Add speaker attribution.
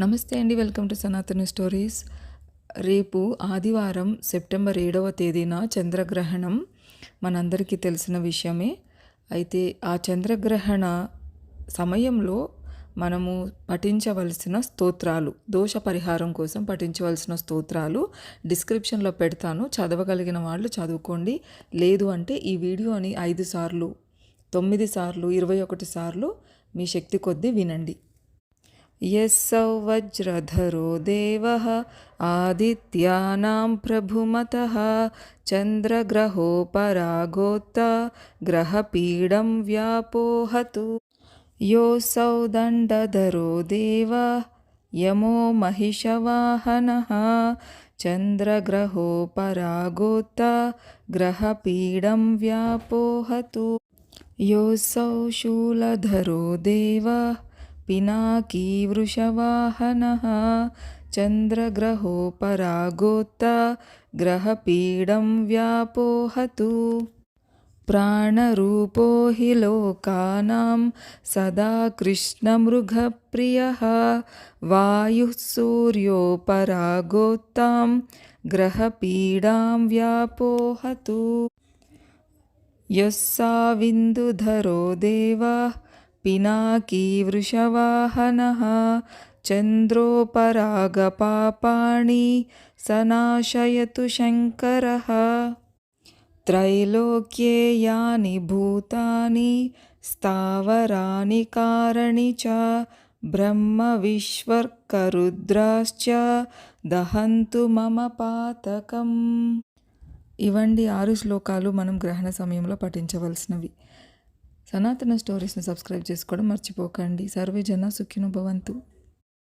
Speaker 1: నమస్తే అండి welcome to సనాతన స్టోరీస్. రేపు ఆదివారం సెప్టెంబర్ ఏడవ తేదీన చంద్రగ్రహణం మనందరికీ తెలిసిన విషయమే. అయితే ఆ చంద్రగ్రహణ సమయంలో మనము పఠించవలసిన స్తోత్రాలు దోష పరిహారం కోసం పఠించవలసిన స్తోత్రాలు డిస్క్రిప్షన్లో పెడతాను. చదవగలిగిన వాళ్ళు చదువుకోండి. లేదు అంటే ఈ వీడియోని ఐదు సార్లు తొమ్మిది సార్లు ఇరవై ఒకటి సార్లు మీ శక్తి కొద్దీ వినండి. यस्सौ वज्रधरो देवः आदित्यानां प्रभुमतः चन्द्रग्रहोपरागोत्त ग्रहपीडं व्यापोहतु। योऽसौ दण्डधरो देव यमो महिषवाहनः चन्द्रग्रहोपरागोत्त ग्रहपीडं व्यापोहतु। योऽसौ शूलधरो देव पिनाकीवृषवाहनः चन्द्रग्रहोपरागोत्त ग्रहपीडं व्यापोहतु। प्राणरूपो हि लोकानां सदा कृष्णमृगप्रियः। वायुः सूर्योपरागोत्तां ग्रहपीडां व्यापोहतु। यः साविन्दुधरो देवः పినాకీ వృషవాహన చంద్రోపరాగపాపాణి సనాశయతు శంకర త్రైలోక్యే యాని భూతాని స్థావరాని కారణి చ బ్రహ్మ విశ్వర్కరుద్రాశ్చ దహంతు మమ పాతకం ఇవండి ఆరు శ్లోకాలు మనం గ్రహణ సమయంలో పఠించవలసినవి. సనాతన స్టోరీస్ని సబ్స్క్రైబ్ చేసుకోవడం మర్చిపోకండి. సర్వే జన సుఖిను భవంతు.